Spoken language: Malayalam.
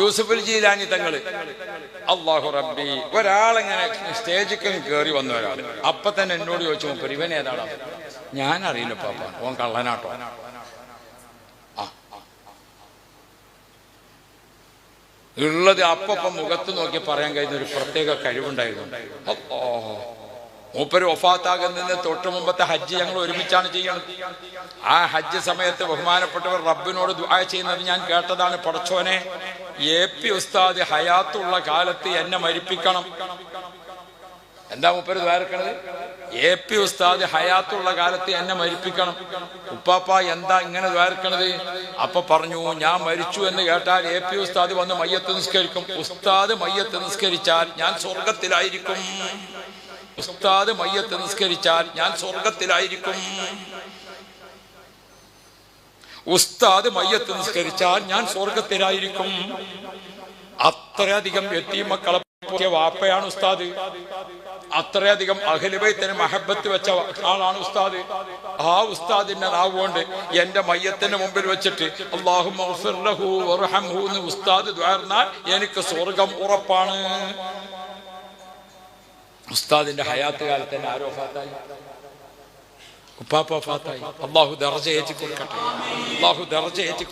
യൂസുഫുൽ ജീലാനി തങ്ങൾ. അള്ളാഹു റബ്ബി ഒരാളെങ്ങനെ സ്റ്റേജിൽ കയറി വന്ന ഒരാൾ. അപ്പൊ തന്നെ എന്നോട് ചോദിച്ചു മൂപ്പര് ഇവൻ ഏതാണ് ഞാൻ അറിയില്ല പാപ്പ. ഓൻ കള്ളനാട്ടോ. ഉള്ളത് അപ്പം മുഖത്ത് നോക്കി പറയാൻ കഴിയുന്ന ഒരു പ്രത്യേക കഴിവുണ്ടായിരുന്നു. മൂപ്പര് ഒഫാത്താകുന്നതിന് തൊട്ട് മുമ്പത്തെ ഹജ്ജ് ഞങ്ങൾ ഒരുമിച്ചാണ് ചെയ്യുന്നത് ആ ഹജ്ജ് സമയത്ത് ബഹുമാനപ്പെട്ടവർ റബ്ബിനോട് ദുആ ചെയ്യുന്നത് ഞാൻ കേട്ടതാണ് പടച്ചോനെ എ പി ഉസ്താദ് ഹയാത്തുള്ള കാലത്ത് എന്നെ മരിപ്പിക്കണം. എന്താ മുപ്പര് ദ്വാരക്കണത്? എ പി ഉസ്താദ് ഹയാത്തുള്ള കാലത്ത് എന്നെ മരിപ്പിക്കണം. ഉപ്പാപ്പ എന്താ ഇങ്ങനെ ദ്വാരക്കണത്? അപ്പൊ പറഞ്ഞു ഞാൻ മരിച്ചു എന്ന് കേട്ടാൽ എ പി ഉസ്താദ് വന്ന് മയ്യത്ത് നിസ്കരിക്കും. ഉസ്താദ് മയ്യത്ത് നിസ്കരിച്ചാൽ ഞാൻ സ്വർഗത്തിലായിരിക്കും ഉസ്താദ് മയ്യത്ത് നിസ്കരിച്ചാൽ ഞാൻ സ്വർഗത്തിലായിരിക്കും ഉസ്താദ് മയ്യത്ത് നിസ്കരിച്ചാൽ ഞാൻ സ്വർഗത്തിലായിരിക്കും. അത്രയധികം എത്തിമക്കളെ വാപ്പയാണ് ഉസ്താദ്. അത്രയധികം അഖിലുബൈത്തിന് മഹബത്ത് വെച്ച ആളാണ് ഉസ്താദ്. ആ ഉസ്താദിന്റെ നാവുകൊണ്ട് എന്റെ മയ്യത്തിന്റെ മുമ്പിൽ വെച്ചിട്ട് അള്ളാഹു എന്ന് ഉസ്താദ് ദ്വാർന്നാൽ എനിക്ക് സ്വർഗം ഉറപ്പാണ്. ഉസ്താദിന്റെ ഹയാത്ത് കാലത്ത് തന്നെ ഉപ്പാപ്പ ഫാത്തായി അള്ളാഹു ദർജ ഏറ്റി കൊടുക്കട്ടെ അള്ളാഹു ദർജ ഏറ്റി